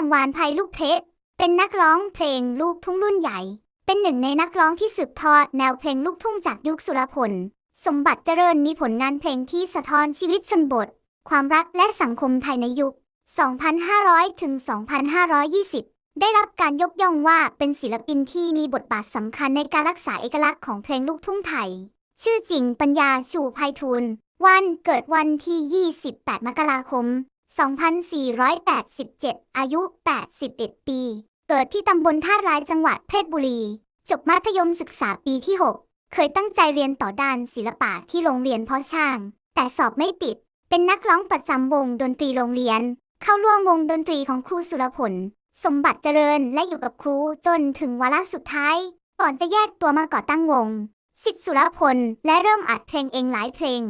ังวานภัยลูกเพชรเป็นนักร้องเพลงลูกทุ่งรุ่นใหญ่ เป็นหนึ่งในนักร้องที่สืบทอดแนวเพลงลูกทุ่งจากยุคสุรพล สมบัติเจริญมีผลงานเพลงที่สะท้อนชีวิตชนบท ความรักและสังคมไทยในยุค 2,500 ถึง 2,520 ได้รับการยกย่องว่าเป็นศิลปินที่มีบทบาทสำคัญในการรักษาเอกลักษณ์ของเพลงลูกทุ่งไทย ชื่อจริงปัญญาชูไพฑูรย์วันเกิดวันที่ 28 มกราคม 2487 อายุ 81 ปี เกิดที่ตำบลท่าลายจังหวัดเพชรบุรี จบมัธยมศึกษาปีที่ 6 เคยตั้งใจเรียนต่อด้านศิลปะที่โรงเรียนพาะช่าง แต่สอบไม่ติด เป็นนักร้องประจำวงดนตรีโรงเรียน เข้าร่วมวงดนตรีของครูสุรพล สมบัติเจริญและอยู่กับครูจนถึงวาระสุดท้าย ก่อนจะแยกตัวมาก่อตั้งวง สิทธิสุรพลและเริ่มอัดเพลงเองหลายเพลง